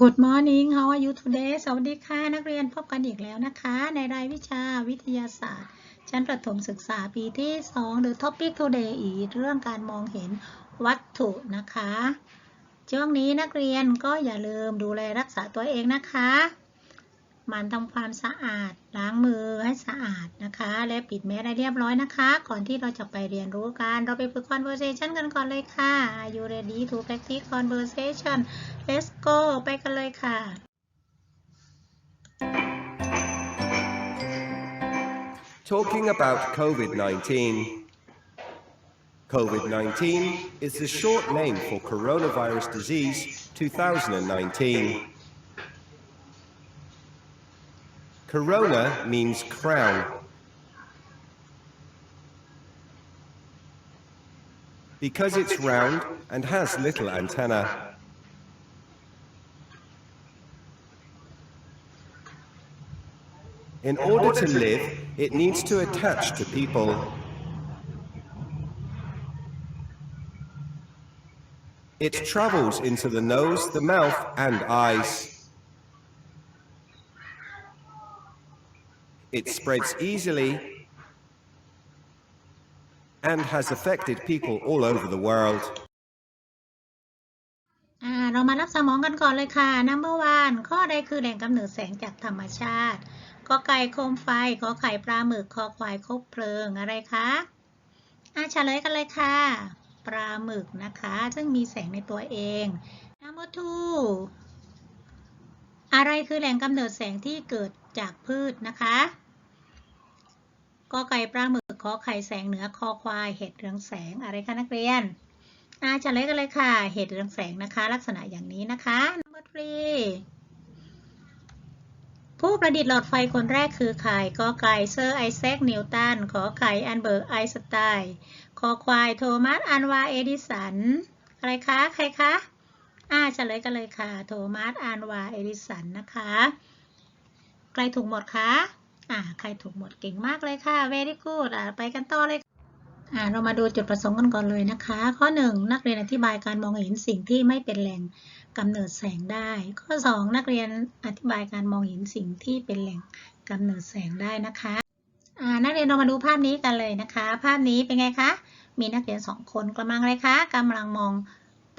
Good morning how are you today สวัสดีค่ะ นักเรียนพบกันอีกแล้วนะคะ ในรายวิชาวิทยาศาสตร์ ชั้นประถมศึกษาปีที่ 2 หรือ Topic Today อีกเรื่องการมองเห็นวัตถุนะคะ ช่วงนี้นักเรียนก็อย่าลืมดูแลรักษาตัวเองนะคะ หมันทำความสะอาด ล้างมือให้สะอาดนะคะ และปิดแมสให้เรียบร้อยนะคะ ก่อนที่เราจะไปเรียนรู้กัน เราไปฝึก conversation กันก่อนเลยค่ะ Are you ready to practice conversation Let's go ไปกันเลยค่ะ Talking about COVID 19. COVID 19 is the short name for coronavirus disease 2019. Corona means crown. Because it's round and has little antenna. In order to live, it needs to attach to people. It travels into the nose, the mouth, and eyes. It spreads easily and has affected people all over the world. อ่าเรามารับสมองกันก่อนเลยค่ะ number one ข้อใดคือแหล่งกำเนิดแสงจากธรรมชาติกอไก่โคมไฟขอไข่ปลาหมึกคอควายคบเพลิงอะไรคะอ่าเฉลยกันเลยค่ะ ปลาหมึกนะคะ ซึ่งมีแสงในตัวเอง number two อะไรคือแหล่งกำเนิดแสงที่เกิดจากพืชนะคะ กอไก่ปลาหมึกขอไข่แสงเหนือคอควายเห็ดเรืองแสงอะไรคะนักเรียนอาเฉลยกันเลยค่ะ เห็ดเรืองแสงนะคะ ลักษณะอย่างนี้นะคะ number three ผู้ประดิษฐ์หลอดไฟคนแรกคือใครกอไก่เซอร์ไอแซคนิวตันขอไข่อันเบิร์กไอน์สไตน์คอควายโทมัสอันวาเอดิสันอะไรคะใครคะอ่าเฉลยกันเลยค่ะ โทมัสอันวาเอดิสันนะคะ ใครถูกหมดคะ อ่าใครถูกหมดเก่งมากเลยค่ะ very good อ่าไปกันต่อเลยอ่าเรามาดูจุดประสงค์กันก่อนเลยนะคะ ข้อ 1 นักเรียนอธิบายการมองเห็นสิ่งที่ไม่เป็นแหล่งกำเนิดแสงได้ ข้อ 2 นักเรียนอธิบายการมองเห็นสิ่งที่เป็นแหล่งกำเนิดแสงได้นะคะอ่านักเรียนเรามาดูภาพนี้กันเลยนะคะ ภาพนี้เป็นไงคะมีนักเรียน 2 คนกำลังอะไรคะกำลังมอง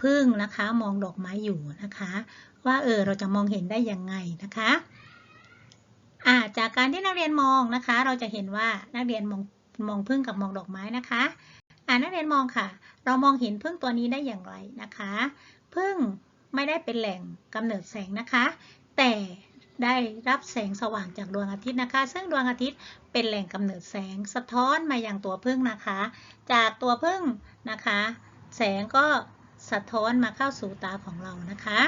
พึ่งนะคะ มองดอกไม้อยู่นะคะ ว่าเออเราจะมองเห็นได้ยังไงนะคะ จากการที่นักเรียนมองนะคะ เราจะเห็นว่านักเรียนมองมองพึ่งกับมองดอกไม้นะคะอ่านักเรียนมองค่ะ เรามองเห็นพึ่งตัวนี้ได้อย่างไรนะคะพึ่งไม่ได้เป็นแหล่งกำเนิดแสงนะคะ แต่ได้รับแสงสว่างจากดวงอาทิตย์นะคะ ซึ่งดวงอาทิตย์เป็นแหล่งกำเนิดแสงสะท้อนมาอยังตัวพึ่งนะคะ จากตัวพึ่งนะคะ แสงก็สะท้อนมาเข้าสู่ตาของเรานะคะ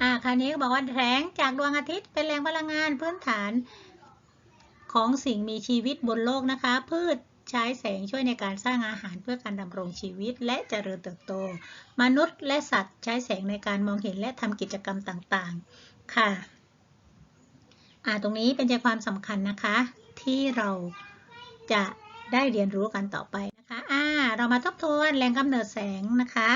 อ่าคราวนี้ก็บอกว่าแสงจากดวงอาทิตย์เป็นแหล่งพลังงานพื้นฐานของสิ่งมีชีวิตบนโลกนะคะ พืชใช้แสงช่วยในการสร้างอาหารเพื่อการดำรงชีวิตและเจริญเติบโต มนุษย์และสัตว์ใช้แสงในการมองเห็นและทำกิจกรรมต่างๆ ค่ะ อ่าตรงนี้เป็นใจความสำคัญนะคะ ที่เราจะได้เรียนรู้กันต่อไปนะคะ อ่า เรามาทบทวนแหล่งกำเนิดแสงนะคะ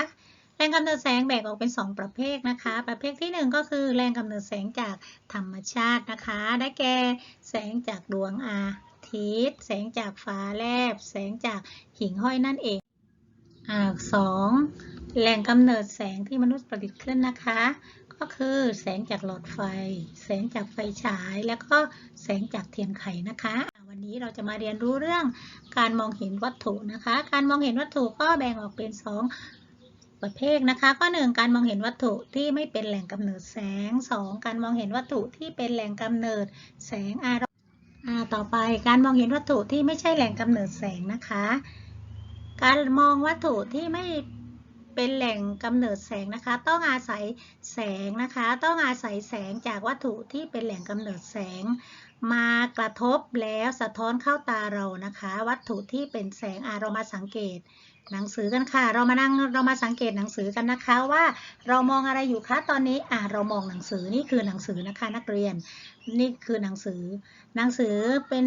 แรงกำเนิดแสงแบ่งออกเป็น 2 ประเภทนะคะ ประเภทที่ 1 ก็คือแรงกำเนิดแสงจากธรรมชาตินะคะ ได้แก่แสงจากดวงอาทิตย์ แสงจากฟ้าแลบ แสงจากหิ่งห้อยนั่นเองอ่าสองแหล่งกำเนิดแสงที่มนุษย์ประดิษฐ์ขึ้นนะคะ ก็คือแสงจากหลอดไฟ แสงจากไฟฉาย แล้วก็แสงจากเทียนไขนะคะ วันนี้เราจะมาเรียนรู้เรื่องการมองเห็นวัตถุนะคะ การมองเห็นวัตถุก็แบ่งออกเป็น 2 ประเภทนะคะก็1การมองเห็นวัตถุที่ไม่เป็นแหล่งกำเนิดแสง 2 การมองเห็นวัตถุที่เป็นแหล่งกำเนิดแสงอารอ่าต่อไปการมองเห็นวัตถุที่ไม่ใช่แหล่งกำเนิดแสงนะคะ การมองวัตถุที่ไม่เป็นแหล่งกำเนิดแสงนะคะ ต้องอาศัยแสงนะคะ ต้องอาศัยแสงจากวัตถุที่เป็นแหล่งกำเนิดแสง มากระทบแล้วสะท้อนเข้าตาเรานะคะ วัตถุที่เป็นแสงอาเรามาสังเกต หนังสือกันค่ะ เรามานั่งเรามาสังเกตหนังสือกันนะคะว่าเรามองอะไรอยู่คะตอนนี้อ่าเรามองหนังสือนี่คือหนังสือนะคะนักเรียน นี่คือหนังสือ หนังสือเป็น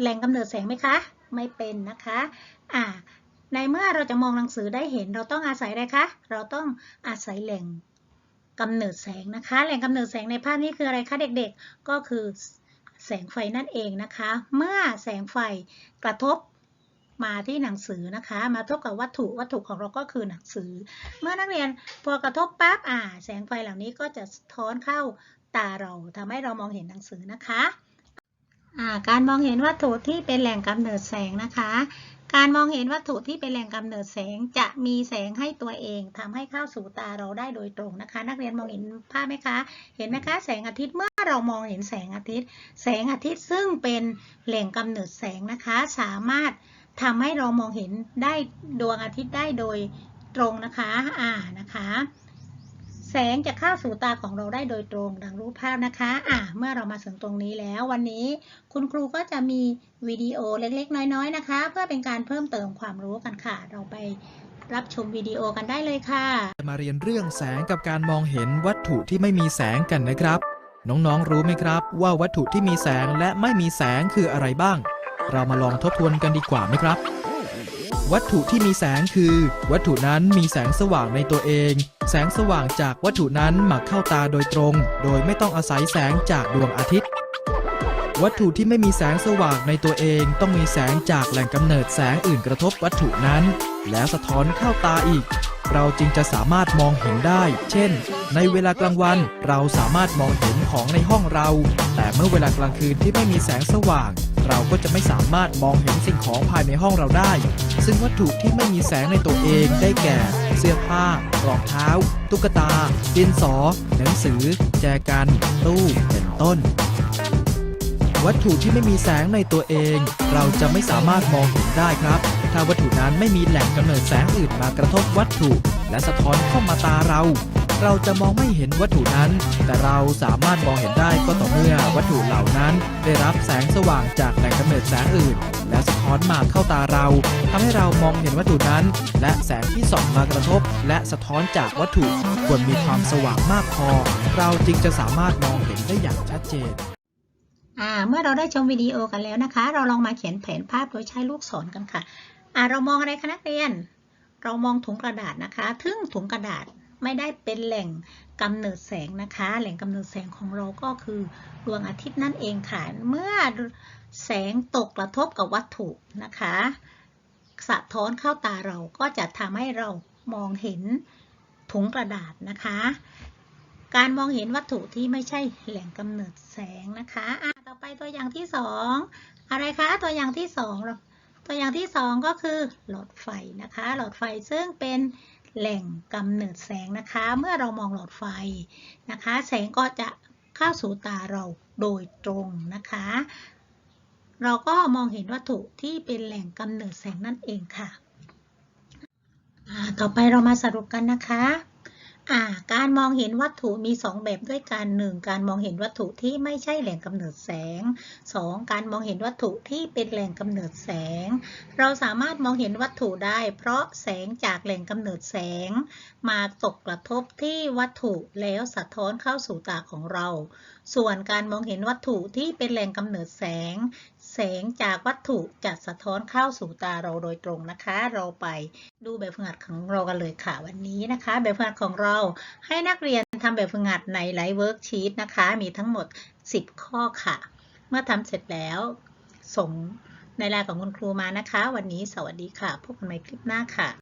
แหล่งกำเนิดแสงไหมคะ ไม่เป็นนะคะอ่าในเมื่อเราจะมองหนังสือได้เห็นเราต้องอาศัยอะไรคะเราต้องอาศัยแหล่งกำเนิดแสงนะคะ แหล่งกำเนิดแสงในภาพนี้คืออะไรคะเด็กๆ ก็คือแสงไฟนั่นเองนะคะ เมื่อแสงไฟกระทบ มาที่หนังสือนะคะ มาทบกับวัตถุวัตถุของเราก็คือหนังสือ เมื่อนักเรียนพอกระทบปั๊บอ่า แสงไฟเหล่านี้ก็จะท้อนเข้าตาเราทำให้เรามองเห็นหนังสือนะคะอ่าการมองเห็นวัตถุที่เป็นแหล่งกำเนิดแสงนะคะ การมองเห็นวัตถุที่เป็นแหล่งกำเนิดแสงจะมีแสงให้ตัวเองทำให้เข้าสู่ตาเราได้โดยตรงนะคะ นักเรียนมองเห็นภาพไหมคะ เห็นไหมคะ แสงอาทิตย์เมื่อเรามองเห็นแสงอาทิตย์ แสงอาทิตย์ซึ่งเป็นแหล่งกำเนิดแสงนะคะ สามารถ ทำให้เรามองเห็นได้ดวงอาทิตย์ได้โดยตรงนะคะอ่านะคะ แสงจะเข้าสู่ตาของเราได้โดยตรงดังรูปภาพนะคะอ่าเมื่อเรามาถึงตรงนี้แล้ว วันนี้คุณครูก็จะมีวิดีโอเล็กๆ น้อยๆนะคะ เพื่อเป็นการเพิ่มเติมความรู้กันค่ะ เราไปรับชมวิดีโอกันได้เลยค่ะจะมาเรียนเรื่องแสงกับการมองเห็นวัตถุที่ไม่มีแสงกันนะครับ น้องๆรู้ไหมครับ ว่าวัตถุที่มีแสงและไม่มีแสงคืออะไรบ้าง เรามาลองทบทวนกันดีกว่าไหมครับ วัตถุที่มีแสงคือ วัตถุนั้นมีแสงสว่างในตัวเอง แสงสว่างจากวัตถุนั้นมาเข้าตาโดยตรง โดยไม่ต้องอาศัยแสงจากดวงอาทิตย์ วัตถุที่ไม่มีแสงสว่างในตัวเองต้องมีแสงจากแหล่งกำเนิดแสงอื่นกระทบวัตถุนั้น แล้วสะท้อนเข้าตาอีกเราจึงจะสามารถมองเห็นได้ เช่น ในเวลากลางวันเราสามารถมองเห็นของในห้องเรา แต่เมื่อเวลากลางคืนที่ไม่มีแสงสว่าง เราก็จะไม่สามารถมองเห็นสิ่งของภายในห้องเราได้ ซึ่งวัตถุที่ไม่มีแสงในตัวเองได้แก่ เสื้อผ้ารองเท้า ตุ๊กตาดินสอ หนังสือ แจกัน ตู้เป็นต้น วัตถุที่ไม่มีแสงในตัวเอง เราจะไม่สามารถมองเห็นได้ครับ ถ้าวัตถุนั้นไม่มีแหล่งกำเนิดแสงอื่นมากระทบวัตถุ และสะท้อนเข้ามาตาเรา เราจะมองไม่เห็นวัตถุนั้น แต่เราสามารถมองเห็นได้ก็ต่อเมื่อวัตถุเหล่านั้นได้รับแสงสว่างจากแหล่งกำเนิดแสงอื่น และสะท้อนมาเข้าตาเราทำให้เรามองเห็นวัตถุนั้น และแสงที่ส่องมากระทบ และสะท้อนจากวัตถุควรมีความสว่างมากพอ เราจึงจะสามารถมองเห็นได้อย่างชัดเจนอ่าเมื่อเราได้ชมวิดีโอกันแล้วนะคะ เราลองมาเขียนแผนภาพโดยใช้ลูกศรกันค่ะอ่าเรามองอะไรคะนักเรียน เรามองถุงกระดาษนะคะซึ่งถุงกระดาษ ไม่ได้เป็นแหล่งกำเนิดแสงนะคะ แหล่งกำเนิดแสงของเราก็คือดวงอาทิตย์นั่นเองค่ะ เมื่อแสงตกกระทบกับวัตถุนะคะ สะท้อนเข้าตาเราก็จะทำให้เรามองเห็นถุงกระดาษนะคะ การมองเห็นวัตถุที่ไม่ใช่แหล่งกำเนิดแสงนะคะอะต่อไปตัวอย่างที่สองอะไรคะตัวอย่างที่สองตัวอย่างที่สองก็คือหลอดไฟนะคะ หลอดไฟซึ่งเป็น แหล่งกำเนิดแสงนะคะ เมื่อเรามองหลอดไฟนะคะ แสงก็จะเข้าสู่ตาเราโดยตรงนะคะ เราก็มองเห็นวัตถุที่เป็นแหล่งกำเนิดแสงนั่นเองค่ะ ต่อไปเรามาสรุปกันนะคะ อ่าการมองเห็นวัตถุมี 2 แบบด้วยกัน 1. การมองเห็นวัตถุที่ไม่ใช่แหล่งกำเนิดแสง 2. การมองเห็นวัตถุที่เป็นแหล่งกำเนิดแสง เราสามารถมองเห็นวัตถุได้ เพราะแสงจากแหล่งกำเนิดแสง มาตกกระทบที่วัตถุแล้วสะท้อนเข้าสู่ตาของเรา ส่วนการมองเห็นวัตถุที่เป็นแหล่งกำเนิดแสง แสงจากวัตถุจะสะท้อนเข้าสู่ตาเราโดยตรงนะคะ เราไปดูแบบฝึกหัดของเรากันเลยค่ะวันนี้นะคะ แบบฝึกหัดของเราให้นักเรียนทำแบบฝึกหัดในไลฟ์เวิร์กชีตนะคะ มีทั้งหมด 10 ข้อค่ะ เมื่อทำเสร็จแล้วส่งในไลน์ของคุณครูมานะคะ วันนี้สวัสดีค่ะพบกันใหม่คลิปหน้าค่ะ